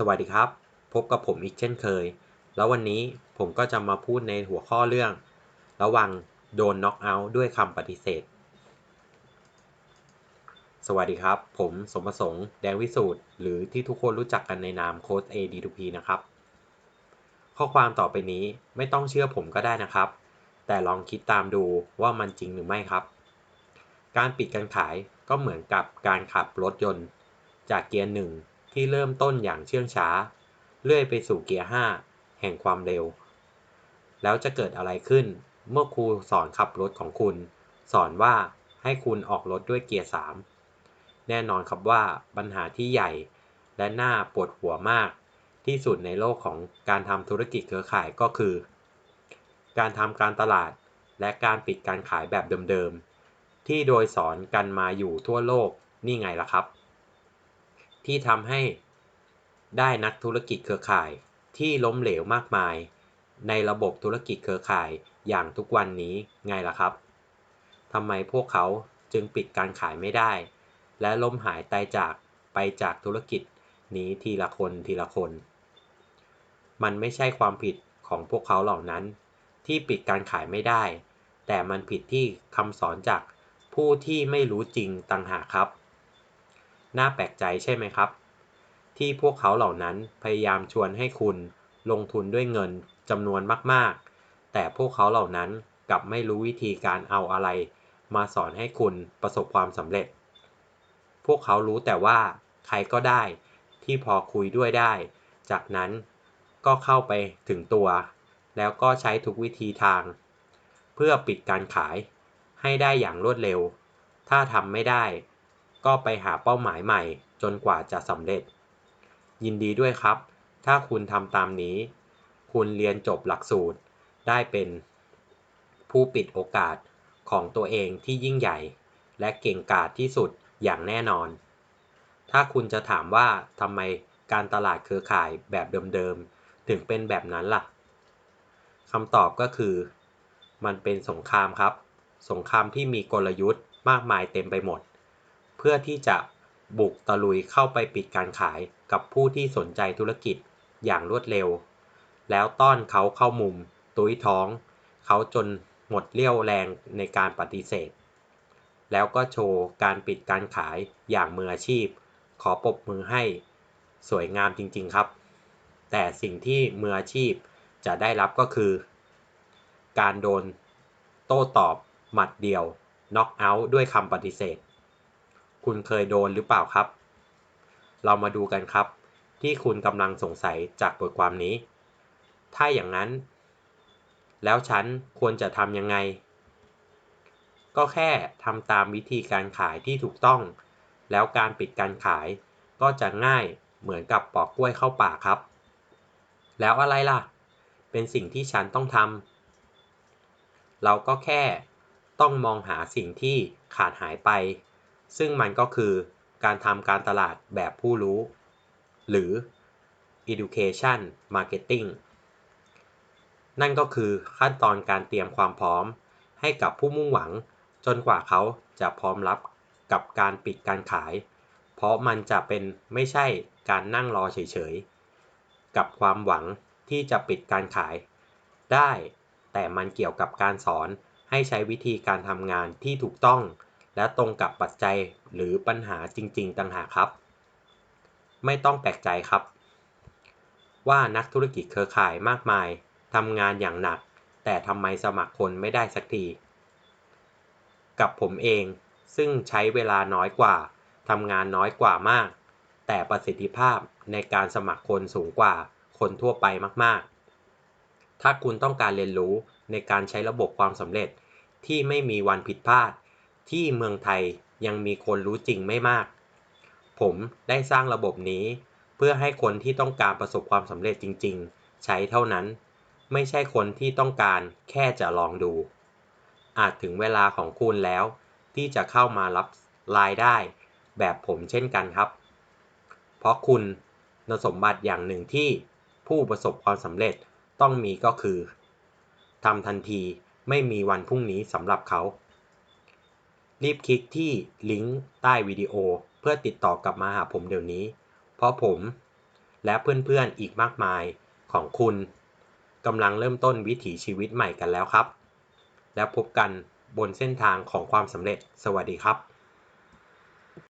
สวัสดีครับ พบกับผมอีกเช่นเคย แล้ววันนี้ผมก็จะมาพูดในหัวข้อเรื่อง ระวังโดนน็อกเอาท์ด้วยคำปฏิเสธ สวัสดีครับ ผมสมประสงค์แดงวิสูตรหรือที่ทุกคนรู้จักกันในนามโค้ด AD2P นะครับ ข้อความต่อไปนี้ไม่ต้องเชื่อผมก็ได้นะครับ แต่ลองคิดตามดูว่ามันจริงหรือไม่ครับ การปิดการขายก็เหมือนกับการขับรถยนต์ จากเกียร์หนึ่ง ที่เริ่มต้นอย่างเชื่องช้า เลื่อยไปสู่เกียร์ 5 แห่งความเร็ว แล้วจะเกิดอะไรขึ้น เมื่อครูสอนขับรถของคุณ สอนว่าให้คุณออกรถด้วยเกียร์ 3 แน่นอนครับว่าปัญหาที่ใหญ่และน่าปวดหัวมาก ที่สุดในโลกของการทำธุรกิจเครือข่ายก็คือ การทำการตลาดและการปิดการขายแบบเดิมๆที่โดยสอนกันมาอยู่ทั่วโลกนี่ไงล่ะครับ ที่ทำให้ได้นักธุรกิจเครือข่ายที่ล้มเหลวมากมาย ในระบบธุรกิจเครือข่ายอย่างทุกวันนี้ไงล่ะครับทำไมพวกเขาจึงปิดการขายไม่ได้ และล้มหายตายจากไปจากธุรกิจนี้ทีละคนทีละคน มันไม่ใช่ความผิดของพวกเขาเหล่านั้น ที่ปิดการขายไม่ได้ แต่มันผิดที่คำสอนจากผู้ที่ไม่รู้จริงต่างหากครับ น่าแปลกใจใช่ไหมครับ ที่พวกเขาเหล่านั้นพยายามชวนให้คุณลงทุนด้วยเงินจำนวนมากๆ แต่พวกเขาเหล่านั้นกลับไม่รู้วิธีการเอาอะไร มาสอนให้คุณประสบความสำเร็จ พวกเขารู้แต่ว่าใครก็ได้ที่พอคุยด้วยได้ จากนั้นก็เข้าไปถึงตัว แล้วก็ใช้ทุกวิธีทาง เพื่อปิดการขายให้ได้อย่างรวดเร็ว ถ้าทำไม่ได้ ก็ไปหาเป้าหมายใหม่จนกว่าจะสำเร็จ ยินดีด้วยครับ ถ้าคุณทำตามนี้ คุณเรียนจบหลักสูตรได้เป็นผู้ปิดโอกาสของตัวเองที่ยิ่งใหญ่ และเก่งกาจที่สุดอย่างแน่นอน ถ้าคุณจะถามว่าทำไมการตลาดเครือข่ายแบบเดิมๆ ถึงเป็นแบบนั้นล่ะคำตอบก็คือ มันเป็นสงครามครับ สงครามที่มีกลยุทธ์มากมายเต็มไปหมด เพื่อที่จะบุกตะลุยเข้าไปปิดการขายกับผู้ที่สนใจธุรกิจอย่างรวดเร็ว แล้วต้อนเขาเข้ามุม ตุ้ยท้อง เขาจนหมดเรี่ยวแรงในการปฏิเสธ แล้วก็โชว์การปิดการขายอย่างมืออาชีพ ขอปรบมือให้ สวยงามจริงๆครับ แต่สิ่งที่มืออาชีพจะได้รับก็คือ การโดน โต้ตอบ หมัดเดียว น็อกเอาท์ด้วยคำปฏิเสธ คุณเคยโดนหรือเปล่าครับ เรามาดูกันครับ ที่คุณกำลังสงสัยจากบทความนี้ ถ้าอย่างนั้น แล้วฉันควรจะทำยังไง ก็แค่ทำตามวิธีการขายที่ถูกต้อง แล้วการปิดการขายก็จะง่ายเหมือนกับปอกกล้วยเข้าป่าครับ แล้วอะไรล่ะ เป็นสิ่งที่ฉันต้องทำเราก็แค่ต้องมองหาสิ่งที่ขาดหายไป ซึ่งมันก็คือการทำการตลาดแบบผู้รู้ หรือ education marketing นั่นก็คือขั้นตอนการเตรียมความพร้อม ให้กับผู้มุ่งหวัง จนกว่าเขาจะพร้อมรับกับการปิดการขาย เพราะมันจะเป็นไม่ใช่การนั่งรอเฉยๆ กับความหวังที่จะปิดการขาย ได้ แต่มันเกี่ยวกับการสอนให้ใช้วิธีการทำงานที่ถูกต้อง และตรงกับปัจจัยหรือปัญหาจริง ๆต่างหากครับ ไม่ต้องแปลกใจครับ ว่านักธุรกิจเครือข่ายมากมายทำงานอย่างหนัก แต่ทำไมสมัครคนไม่ได้สักที กับผมเองซึ่งใช้เวลาน้อยกว่าทำงานน้อยกว่ามาก แต่ประสิทธิภาพในการสมัครคนสูงกว่าคนทั่วไปมาก ๆ ถ้าคุณต้องการเรียนรู้ในการใช้ระบบความสำเร็จที่ไม่มีวันผิดพลาด ที่เมืองไทยยังมีคนรู้จริงไม่มาก ผมได้สร้างระบบนี้ เพื่อให้คนที่ต้องการประสบความสำเร็จจริง ๆ ใช้เท่านั้น ไม่ใช่คนที่ต้องการแค่จะลองดู อาจถึงเวลาของคุณแล้ว ที่จะเข้ามารับรายได้ แบบผมเช่นกันครับ เพราะคุณสมบัติอย่างหนึ่งที่ผู้ประสบความสำเร็จต้องมีก็คือทำทันทีไม่มีวันพรุ่งนี้สำหรับเขา รีบคลิกที่ลิงก์ใต้วิดีโอ เพื่อติดต่อกลับมาหาผมเดี๋ยวนี้ เพราะผมและเพื่อนๆอีกมากมายของคุณกำลังเริ่มต้นวิถีชีวิตใหม่กันแล้วครับ แล้วพบกันบนเส้นทางของความสำเร็จ สวัสดีครับ